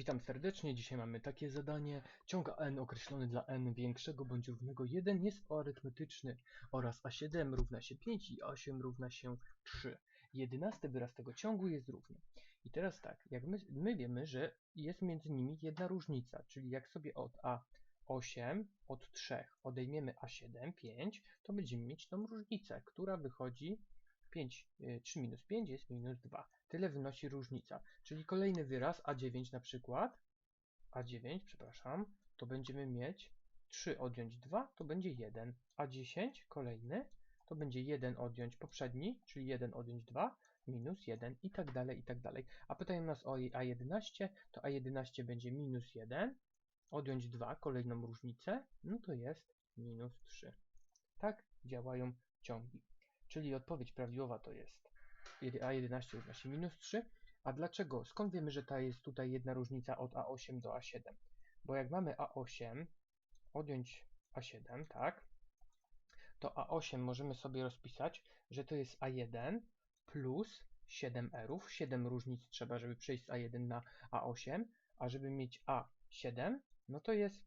Witam serdecznie. Dzisiaj mamy takie zadanie. Ciąg n określony dla n większego bądź równego 1 jest arytmetyczny oraz a7 równa się 5 i a8 równa się 3. Jedenasty wyraz tego ciągu jest równy. I teraz tak, jak my, my wiemy, że jest między nimi jedna różnica, czyli jak sobie od a8 od 3 odejmiemy a7, 5, to będziemy mieć tą różnicę, która wychodzi 5, y, 3 minus 5 jest minus 2. Tyle wynosi różnica. Czyli kolejny wyraz A9 na przykład, A9, przepraszam, to będziemy mieć 3 odjąć 2, to będzie 1. A10 kolejny, to będzie 1 odjąć poprzedni, czyli 1 odjąć 2, minus 1 i tak dalej, i tak dalej. A pytają nas o A11, to A11 będzie minus 1, odjąć 2, kolejną różnicę, no to jest minus 3. Tak działają ciągi. Czyli odpowiedź prawidłowa to jest A11 równa się minus 3. A dlaczego? Skąd wiemy, że ta jest tutaj jedna różnica od A8 do A7? Bo jak mamy A8 odjąć A7, tak? To A8 możemy sobie rozpisać, że to jest A1 plus 7 erów. 7 różnic trzeba, żeby przejść z A1 na A8, a żeby mieć A7, no to jest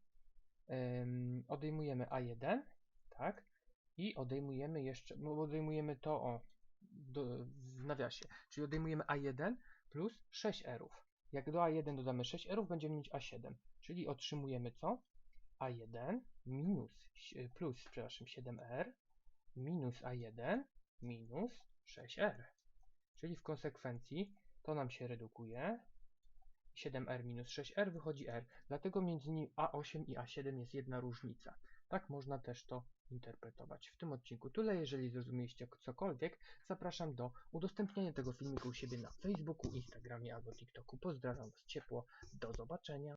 ym, odejmujemy A1, tak? I odejmujemy jeszcze, no odejmujemy to o, do, w nawiasie, czyli odejmujemy A1 plus 6 erów. Jak do A1 dodamy 6 erów, będziemy mieć A7, czyli otrzymujemy co? A1 minus plus, przepraszam, 7R minus A1 minus 6R. Czyli w konsekwencji to nam się redukuje. 7R minus 6R wychodzi R. Dlatego między nimi A8 i A7 jest jedna różnica. Tak można też to interpretować. W tym odcinku tyle. Jeżeli zrozumieliście cokolwiek, zapraszam do udostępniania tego filmiku u siebie na Facebooku, Instagramie albo TikToku. Pozdrawiam Was ciepło. Do zobaczenia.